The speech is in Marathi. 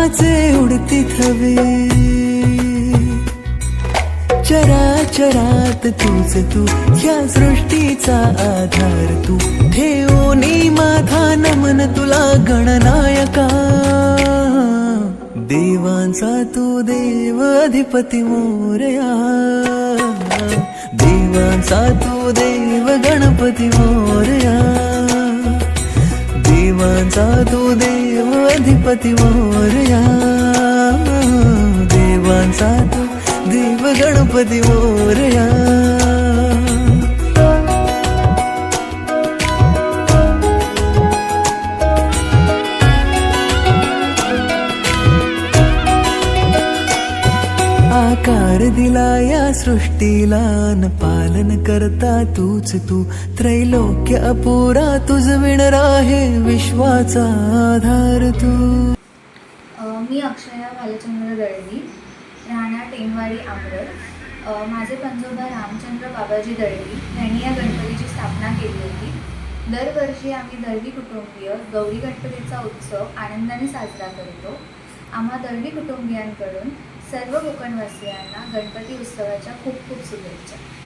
उत्साहाचे उडती थवे चराचरात तूच तू ह्या सृष्टीचा आधार तू. ठेवणी माझा नमन तुला गणनायका. देवांचा तू देव अधिपती मोरया. देवांचा तू देव गणपती मोरया. देवांचा तू गणपती मोरया देवांचा तू देव गणपती मोरया आकार दिला या सृष्टीला न पालन करता तूच तू. त्रैलोक्य अपुरा तुझ विणर आहे विश्वाचा आधार तू. मी अक्षया भालचंद्र दळवी राहणार टेनवाडी आमरड. माझे पंजोबा रामचंद्र बाबाजी दळवी यांनी या गणपतीची स्थापना केली होती. दरवर्षी आम्ही दळवी कुटुंबीय गौरी गणपतीचा उत्सव आनंदाने साजरा करतो. आम्हा दळवी कुटुंबियांकडून सर्व कोकणवासियांना गणपती उत्सवाच्या खूप खूप शुभेच्छा.